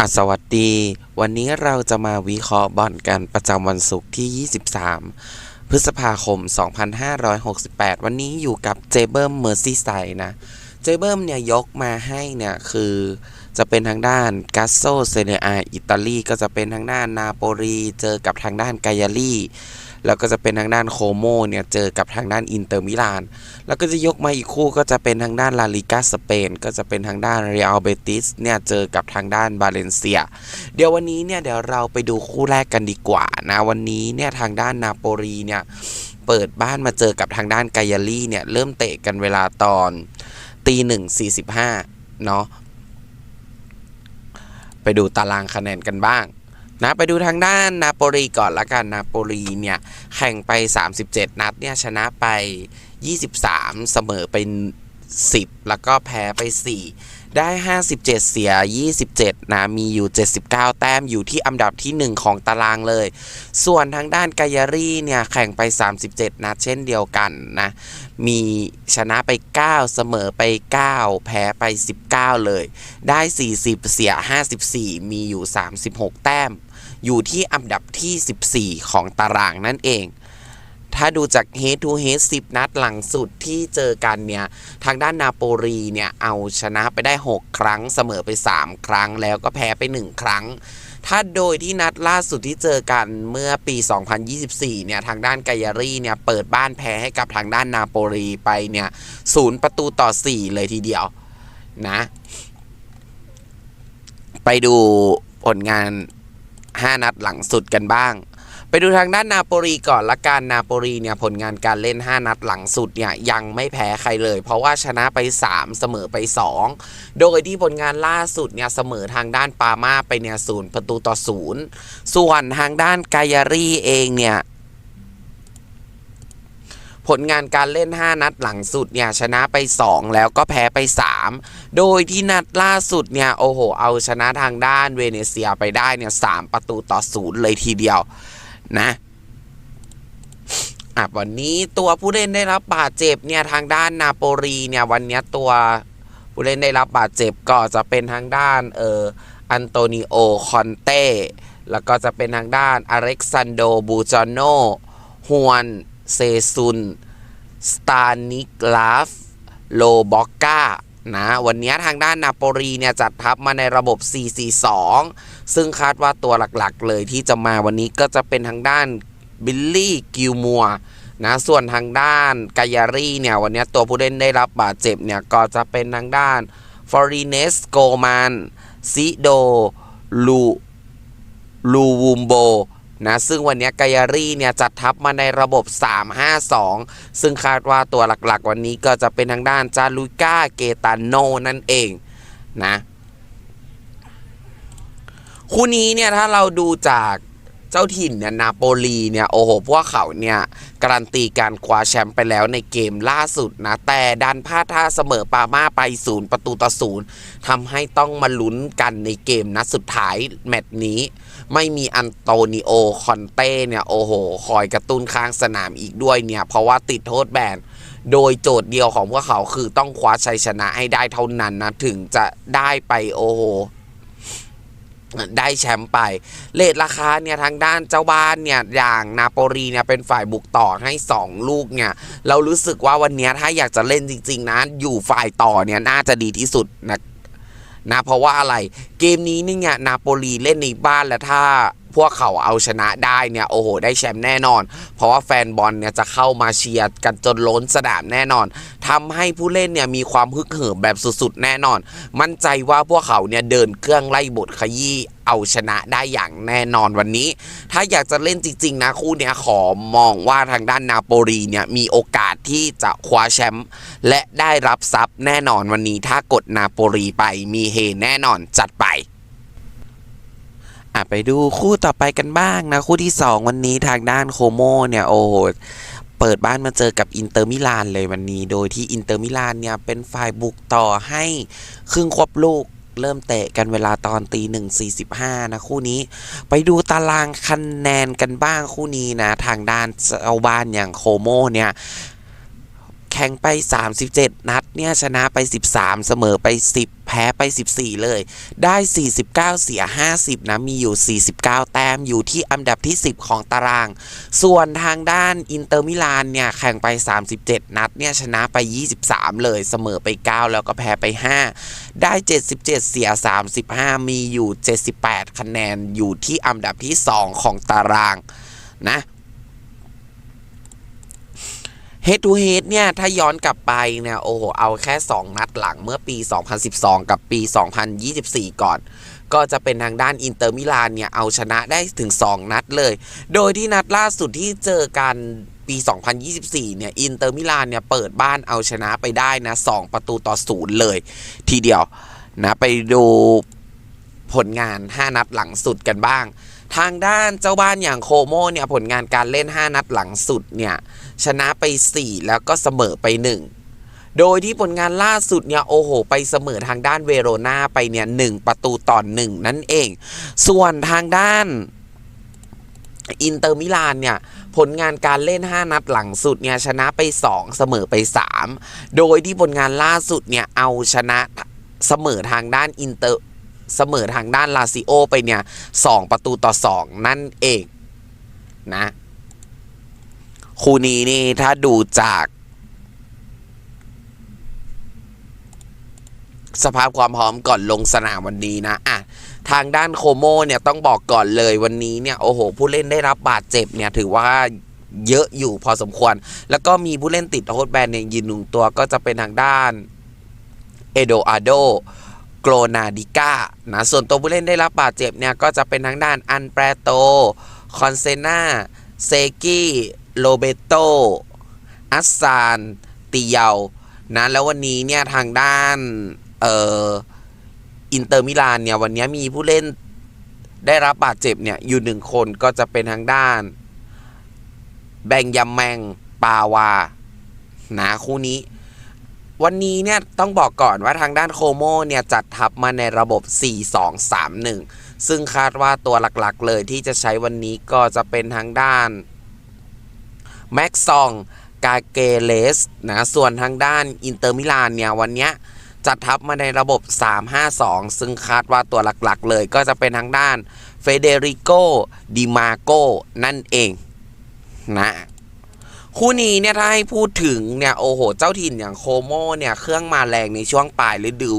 อะสวัสดี วันนี้เราจะมาวิเคราะห์บอลกันประจำวันศุกร์ที่ 23 พฤษภาคม 2568 วันนี้อยู่กับเจเบิร์มเมอร์ซี่ไซนะ เจเบิร์มเนี่ยยกมาให้เนี่ยคือจะเป็นทางด้านกัสโซเซเนอาอิตาลีก็จะเป็นทางด้านนาโปลีเจอกับทางด้านกายาลี แล้วก็จะเป็นทางด้านโคโมเนี่ยเจอกับทางด้านอินเตอร์มิลาน แล้วก็จะยกมาอีกคู่ก็จะเป็นทางด้านลาลิกาสเปนก็จะเป็นทางด้านเรอัลเบติสเนี่ยเจอกับทางด้านบาเลนเซีย เดี๋ยววันนี้เนี่ยเดี๋ยวเราไปดูคู่แรกกันดีกว่านะวันนี้เนี่ยทางด้านนาโปลีเนี่ยเปิดบ้านมาเจอกับทางด้านไกายาลีเนี่ยเริ่มเตะกันเวลาตอนตีหนึ่งสี่สิบห้าเนาะไปดูตารางคะแนนกันบ้าง นะไปดูทางด้านนาโปลีก่อนละกันนาโปลีเนี่ยแข่งไป 37 นัดเนี่ยชนะไป 23 เสมอเป็น10 แล้วก็แพ้ไป 4ได้ 57 เสีย 27 นะ มีอยู่ 79 แต้ม อยู่ที่อันดับที่ 1 ของตารางเลย ส่วนทางด้านกายารี่เนี่ย แข่งไป 37 นัดเช่นเดียวกันนะ มีชนะไป 9 เสมอไป 9 แพ้ไป 19 เลย ได้ 40 เสีย 54 มีอยู่ 36 แต้ม อยู่ที่อันดับที่ 14 ของตารางนั่นเอง ถ้าดูจาก head to head 10 นัดหลังสุดที่เจอกันเนี่ย ทางด้านนาโปลีเนี่ยเอาชนะไปได้ 6 ครั้งเสมอไป 3 ครั้งแล้วก็แพ้ไป 1 ครั้งถ้าโดยที่นัดล่าสุดที่เจอกันเมื่อปี 2024 เนี่ย ทางด้านกายารี่เนี่ย เปิดบ้านแพ้ให้กับทางด้านนาโปลีไปเนี่ยศูนย์ประตูต่อ 4 เลยทีเดียวนะ ไปดูผลงาน 5 นัดหลังสุดกันบ้าง ไปดูทางด้านนาโปลีก่อนละกันนาโปลีเนี่ยผลงานการเล่น 5 นัดหลังสุดเนี่ยยังไม่แพ้ใครเลย เพราะว่าชนะไป 3 เสมอไป 2 โดยที่ผลงานล่าสุดเนี่ยเสมอทางด้านปามาไปเนี่ยศูนย์ประตูต่อศูนย์ส่วนทางด้านกายารี่เองเนี่ย ผลงานการเล่น 5 นัดหลังสุดเนี่ยชนะไป 2 แล้วก็แพ้ไป 3 โดยที่นัดล่าสุดเนี่ยโอ้โห เอาชนะทางด้านเวเนเซียไปได้เนี่ยสประตูต่อศูนย์เลยทีเดียวนะอะวันนี้ตัวผู้เล่นได้รับบาดเจ็บเนี่ยทางด้านนาโปลีเนี่ยวันนี้ตัวผู้เล่นได้รับบาดเจ็บก็จะเป็นทางด้านเอออันโตนิโอคอนเต้แล้วก็จะเป็นทางด้านอเล็กซานโดบูจาโนฮวน เซซุน สตานิกลาฟ โลบอกกานะวันนี้ทางด้านนาโปลีเนี่ยจัดทัพมาในระบบ 4-4-2 ซึ่งคาดว่าตัวหลักๆ เลยที่จะมาวันนี้ก็จะเป็นทางด้านบิลลี่กิลมัวนะส่วนทางด้านกายารีเนี่ยวันนี้ตัวผู้เล่นได้รับบาดเจ็บเนี่ยก็จะเป็นทางด้านฟอริเนสโกมันซิโดลูลูวูมโบ นะซึ่งวันนี้กายารี่เนี่ยจัดทัพมาในระบบ 3-5-2 ซึ่งคาดว่าตัวหลักๆ วันนี้ก็จะเป็นทางด้านจาลุก้าเกตาโนนั่นเองนะคู่นี้เนี่ยถ้าเราดูจาก เจ้าถิ่นเนี่ยนาโปลีเนี่ยโอ้โหพวกเขาเนี่ยการันตีการคว้าแชมป์ไปแล้วในเกมล่าสุดนะ แต่ดันพลาดท่าเสมอปามาไปศูนย์ประตูต่อศูนย์ทำให้ต้องมาลุ้นกันในเกมนัดสุดท้ายแมตช์นี้ ไม่มีอันโตนิโอคอนเต้เนี่ยโอ้โห คอยกระตุ้นข้างสนามอีกด้วยเนี่ย เพราะว่าติดโทษแบนโดยโจทย์เดียวของพวกเขาคือต้องคว้าชัยชนะให้ได้เท่านั้นนะ ถึงจะได้ไปโอ้โห ได้แชมป์ไป เลทราคาเนี่ยทางด้านเจ้าบ้านเนี่ยอย่างนาโปลีเนี่ยเป็นฝ่ายบุกต่อให้ 2 ลูกเนี่ยเรารู้สึกว่าวันนี้ถ้าอยากจะเล่นจริง ๆนะอยู่ฝ่ายต่อเนี่ยน่าจะดีที่สุดนะนะเพราะว่าอะไรเกมนี้เนี่ยนาโปลีเล่นในบ้านและถ้า พวกเขาเอาชนะได้เนี่ยโอ้โหได้แชมป์แน่นอน เพราะว่าแฟนบอลเนี่ยจะเข้ามาเชียร์กันจนล้นสนามแน่นอนทำให้ผู้เล่นเนี่ยมีความฮึกเหิมแบบสุดๆแน่นอน มั่นใจว่าพวกเขาเนี่ยเดินเครื่องไล่บทขยี้เอาชนะได้อย่างแน่นอนวันนี้ ถ้าอยากจะเล่นจริง ๆ นะคู่เนี้ยขอมองว่าทางด้านนาโปลีเนี่ยมีโอกาสที่จะคว้าแชมป์และได้รับทรัพย์แน่นอนวันนี้ถ้ากดนาโปลีไปมีเฮแน่นอนจัดไป อะไปดูคู่ต่อไปกันบ้างนะ คู่ที่ 2 วันนี้ทางด้านโคโมเนี่ยโอ้โหเปิดบ้านมาเจอกับอินเตอร์มิลานเลยวันนี้ โดยที่อินเตอร์มิลานเนี่ยเป็นฝ่ายบุกต่อให้ครึ่งควบลูกเริ่มเตะกันเวลาตอนตีหนึ่งสี่สิบห้านะคู่นี้ ไปดูตารางคะแนนกันบ้างคู่นี้นะ ทางด้านเจ้าบ้านอย่างโคโมเนี่ยแข่งไป 37 นัดเนี่ยชนะไป 13 เสมอไป 10 แพ้ไป 14 เลย ได้ 49 เสีย 50 นะ มีอยู่ 49 แต้มอยู่ที่อันดับที่ 10 ของตาราง ส่วนทางด้านอินเตอร์มิลานเนี่ย แข่งไป 37 นัดเนี่ย ชนะไป 23 เลย เสมอไป 9 แล้วก็แพ้ไป 5 ได้ 77 เสีย 35 มีอยู่ 78 คะแนนอยู่ที่อันดับที่ 2 ของตารางนะ Head to Head เนี่ย ถ้าย้อนกลับไปเนี่ยโอ้โห เอาแค่ 2 นัดหลังเมื่อปี 2012 กับปี 2024 ก่อน ก็จะเป็นทางด้านอินเตอร์มิลานเนี่ย เอาชนะได้ถึง 2 นัดเลย โดยที่นัดล่าสุดที่เจอกันปี 2024 เนี่ย อินเตอร์มิลานเนี่ย เปิดบ้านเอาชนะไปได้นะ 2 ประตูต่อศูนย์เลย ทีเดียวนะไปดูผลงาน 5 นัดหลังสุดกันบ้าง ทางด้านเจ้าบ้านอย่างโคโมเนี่ยผลงานการเล่น 5 นัดหลังสุดเนี่ย ชนะไป 4 แล้วก็เสมอไป 1 โดยที่ผลงานล่าสุดเนี่ยโอ้โห ไปเสมอทางด้านเวโรนาไปเนี่ยหประตูต่อหนึ่งนั่นเอง ส่วนทางด้านอินเตอร์มิลานเนี่ยผลงานการเล่น 5 นัดหลังสุดเนี่ยชนะไป 2 เสมอไป 3 โดยที่ผลงานล่าสุดเนี่ยเอาชนะเสมอทางด้านอินเตอร์เสมอทางด้านลาซิโอไปเนี่ย 2 ประตูต่อ 2 นั่นเองนะ คู่นี้นี่ถ้าดูจาก สภาพความพร้อมก่อนลงสนามวันนี้นะอะทางด้านโคโมเนี่ยต้องบอกก่อนเลยวันนี้เนี่ยโอ้โห ผู้เล่นได้รับบาดเจ็บเนี่ยถือว่าเยอะอยู่พอสมควร แล้วก็มีผู้เล่นติดโทษแบนเนี่ยยืนหนึ่งตัวก็จะเป็นทางด้านเอโดอาโดโกลนาดิก้านะส่วนตัวผู้เล่นได้รับบาดเจ็บเนี่ยก็จะเป็นทางด้านอันแปรโต คอนเซนา เซกี้ โรเบโต อัสซานติเยานะแล้ววันนี้เนี่ยทางด้านเอ่ออินเตอร์มิลานเนี่ยวันนี้มีผู้เล่นได้รับบาดเจ็บเนี่ยอยู่หนึ่งคนก็จะเป็นทางด้าน แบงยามแมงปาวานะคู่นี้ วันนี้เนี่ยต้องบอกก่อนว่าทางด้านโคโมเนี่ยจัดทัพมาในระบบ 4-2-3-1 ซึ่งคาดว่าตัวหลักๆเลยที่จะใช้วันนี้ก็จะเป็นทางด้านแม็กซองกาเกเลสนะส่วนทางด้านอินเตอร์มิลานเนี่ยวันเนี้ยจัดทัพมาในระบบ 3-5-2 ซึ่งคาดว่าตัวหลักๆเลยก็จะเป็นทางด้านเฟเดริโกดิมาโกนั่นเองนะ คู่นี้เนี่ยถ้าให้พูดถึงเนี่ยโอ้โห เจ้าถิ่นอย่างโคโมเนี่ยเครื่องมาแรงในช่วงปลายฤดู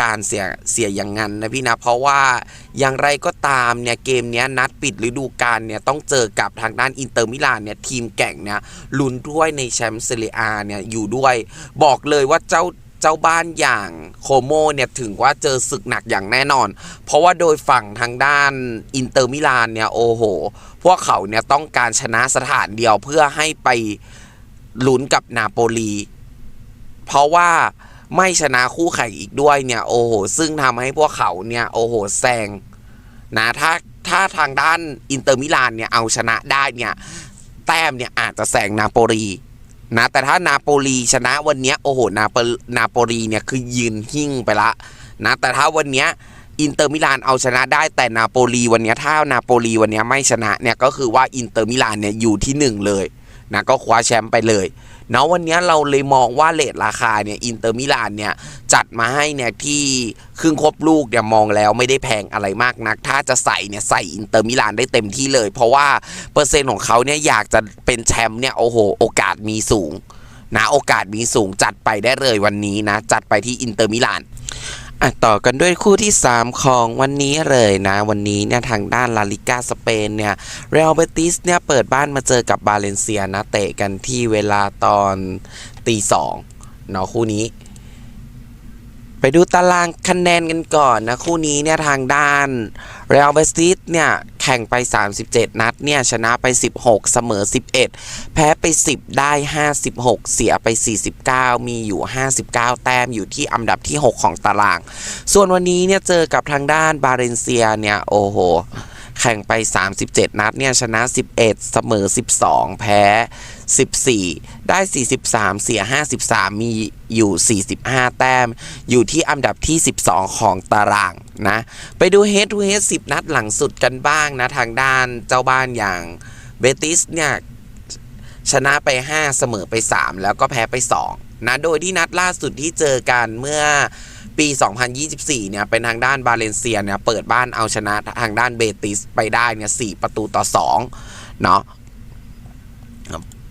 การเสียเสียอย่างนั้นนะพี่นะ เพราะว่าอย่างไรก็ตามเนี่ยเกมเนี้ยนัดปิดฤดูกาลเนี่ยต้องเจอกับทางด้านอินเตอร์มิลานเนี่ยทีมแก่งเนี่ยลุ้นด้วยในแชมป์เซเรียเนี่ยอยู่ด้วย บอกเลยว่าเจ้า เจ้าบ้านอย่างโคโมเนี่ยถึงว่าเจอศึกหนักอย่างแน่นอน เพราะว่าโดยฝั่งทางด้านอินเตอร์มิลานเนี่ยโอ้โห พวกเขาเนี่ยต้องการชนะสถานเดียวเพื่อให้ไปลุ้นกับนาโปลี เพราะว่าไม่ชนะคู่แข่งอีกด้วยเนี่ยโอ้โห ซึ่งทำให้พวกเขาเนี่ยโอ้โหแซงนะถ้าถ้าทางด้านอินเตอร์มิลานเนี่ยเอาชนะได้เนี่ยแต้มเนี่ยอาจจะแซงนาโปลี นะแต่ถ้านาโปลีชนะวันนี้โอ้โหนาโปนาโปลีเนี่ยคือยืนหิ่งไปละนะแต่ถ้าวันนี้อินเตอร์มิลานเอาชนะได้แต่นาโปลีวันนี้ถ้านาโปลีวันนี้ไม่ชนะเนี่ยก็คือว่าอินเตอร์มิลานเนี่ยอยู่ที่หนึ่งเลยนะก็คว้าแชมป์ไปเลย เนาะวันนี้เราเลยมองว่าเลทราคาเนี่ยอินเตอร์มิลานเนี่ยจัดมาให้เนี่ยที่ครึ่งครบลูกเนี่ยมองแล้วไม่ได้แพงอะไรมากนัก ถ้าจะใส่เนี่ยใส่อินเตอร์มิลานได้เต็มที่เลย เพราะว่าเปอร์เซ็นต์ของเขาเนี่ยอยากจะเป็นแชมป์เนี่ยโอ้โหโอกาสมีสูงนะโอกาสมีสูงจัดไปได้เลยวันนี้นะจัดไปที่อินเตอร์มิลาน อะต่อกันด้วยคู่ที่ 3 ของวันนี้เลยนะ วันนี้เนี่ยทางด้านลาลิกาสเปนเนี่ยเรอัลเบติสเนี่ยเปิดบ้านมาเจอกับบาเลนเซียนะเตะกันที่เวลาตอนตีสองเนาะคู่นี้ ไปดูตารางคะแนนกันก่อนนะ คู่นี้เนี่ยทางด้านเรอัลเบติสเนี่ย แข่งไป 37 นัดเนี่ย ชนะไป 16 เสมอ 11 แพ้ไป 10 ได้ 56 เสียไป 49 มีอยู่ 59 แต้มอยู่ที่อันดับที่ 6 ของตาราง ส่วนวันนี้เนี่ย เจอกับทางด้านบาเรนเซียเนี่ย โอ้โหแข่งไป 37 นัดเนี่ย ชนะ 11 เสมอ 12 แพ้ 14 ได้ 43 เสีย 53 มีอยู่ 45 แต้ม อยู่ที่อันดับที่ 12 ของตารางนะ ไปดู Head to Head 10 นัดหลังสุดกันบ้างนะ ทางด้านเจ้าบ้านอย่างเบติสเนี่ยชนะไป 5 เสมอไป 3 แล้วก็แพ้ไป 2 นะ โดยที่นัดล่าสุดที่เจอกันเมื่อปี 2024 เนี่ย เป็นทางด้านบาเลนเซียเนี่ย เปิดบ้านเอาชนะทางด้านเบติสไปได้เนี่ย 4 ประตูต่อ 2 เนาะ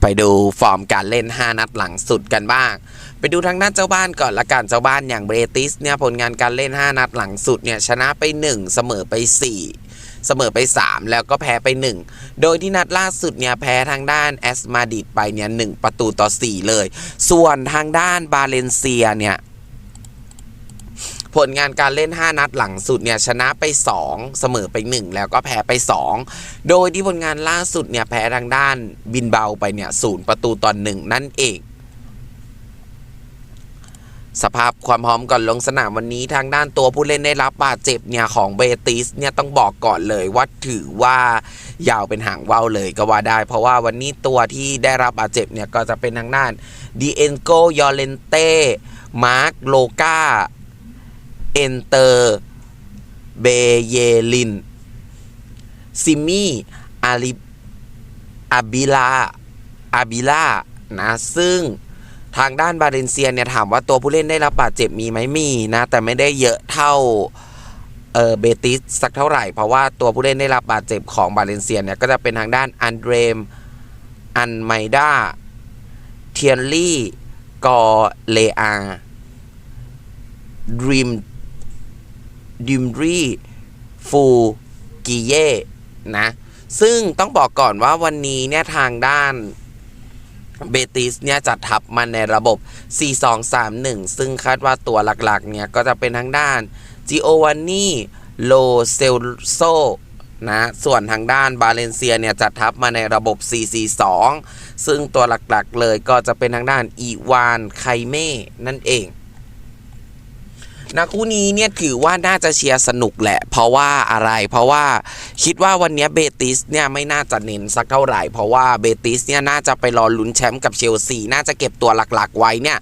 ไปดูฟอร์มการเล่น 5 นัดหลังสุดกันบ้าง ไปดูทางด้านเจ้าบ้านก่อนละกันเจ้าบ้านอย่างเบรติสเนี่ยผลงานการเล่น 5 นัดหลังสุดเนี่ยชนะไป 1 เสมอไป 4เสมอไป 3 แล้วก็แพ้ไป 1 โดยที่นัดล่าสุดเนี่ยแพ้ทางด้านแอสมาดิดไปเนี่ยหประตูต่อ 4 เลย ส่วนทางด้านบาเลนเซียเนี่ย ผลงานการเล่น 5 นัดหลังสุดเนี่ยชนะไป 2 เสมอไป 1 แล้วก็แพ้ไป 2 โดยที่ผลงานล่าสุดเนี่ยแพ้ทางด้านบินเบาไปเนี่ยศูนย์ประตูต่อหนึ่งนั่นเองสภาพความพร้อมก่อนลงสนามวันนี้ทางด้านตัวผู้เล่นได้รับบาดเจ็บเนี่ยของเบติสเนี่ยต้องบอกก่อนเลยว่าถือว่ายาวเป็นหางว่าวเลยก็ว่าได้ เพราะว่าวันนี้ตัวที่ได้รับบาดเจ็บเนี่ยก็จะเป็นทางด้านดีเอ็นโกยอเลนเต้มาร์คโลกา เอนเตอร์เบเยลิน ซิมี่อาลิอาบิลาอาบิลานะ ซึ่งทางด้านบาเลนเซียเนี่ย ถามว่าตัวผู้เล่นได้รับบาดเจ็บมีไหมมีนะ แต่ไม่ได้เยอะเท่าเออเบติสสักเท่าไหร่ เพราะว่าตัวผู้เล่นได้รับบาดเจ็บของบาเลนเซียเนี่ย ก็จะเป็นทางด้านอันเดรม อันไมดาเทียนลี่ กอเลอาดริม ดิมรีฟูกิเย่นะ ซึ่งต้องบอกก่อนว่าวันนี้เนี่ยทางด้านเบติสเนี่ยจัดทัพมาในระบบ 4-2-3-1 ซึ่งคาดว่าตัวหลักๆ เนี่ย ก็จะเป็นทางด้านจิโอวานนี่โลเซลโซนะ ส่วนทางด้านบาเลนเซียเนี่ย จัดทัพมาในระบบ 4-4-2 ซึ่งตัวหลักๆ เลยก็จะเป็นทางด้านอีวานไคเม่นั่นเอง นะคู่นี้เนี่ยถือว่าน่าจะเชียร์สนุกแหละ เพราะว่าอะไรเพราะว่าคิดว่าวันนี้เบติสเนี่ยไม่น่าจะเน้นสักเท่าไหร่ เพราะว่าเบติสเนี่ยน่าจะไปรอลุ้นแชมป์กับเชลซีน่าจะเก็บตัวหลักๆ ไว้เนี่ย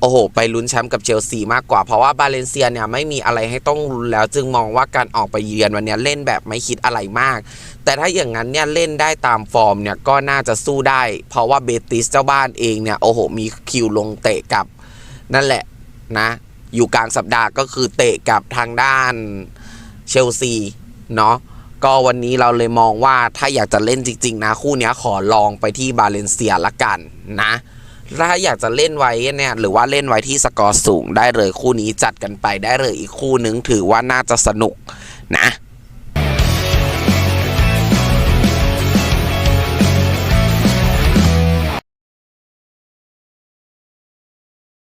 โอ้โห ไปลุ้นแชมป์กับเชลซีมากกว่า เพราะว่าบาเลนเซียเนี่ยไม่มีอะไรให้ต้องลุ้นแล้ว จึงมองว่าการออกไปเยือนวันนี้เล่นแบบไม่คิดอะไรมาก แต่ถ้าอย่างนั้นเนี่ยเล่นได้ตามฟอร์มเนี่ยก็น่าจะสู้ได้ เพราะว่าเบติสเจ้าบ้านเองเนี่ยโอ้โหมีคิวลงเตะกับ นั่นแหละนะ อยู่กลางสัปดาห์ก็คือเตะกับทางด้านเชลซีเนาะก็วันนี้เราเลยมองว่าถ้าอยากจะเล่นจริง ๆ นะ คู่นี้ขอลองไปที่บาเลนเซียละกันนะถ้าอยากจะเล่นไว้เนี่ยหรือว่าเล่นไว้ที่สกอร์สูงได้เลยคู่นี้จัดกันไปได้เลยอีกคู่นึงถือว่าน่าจะสนุกนะ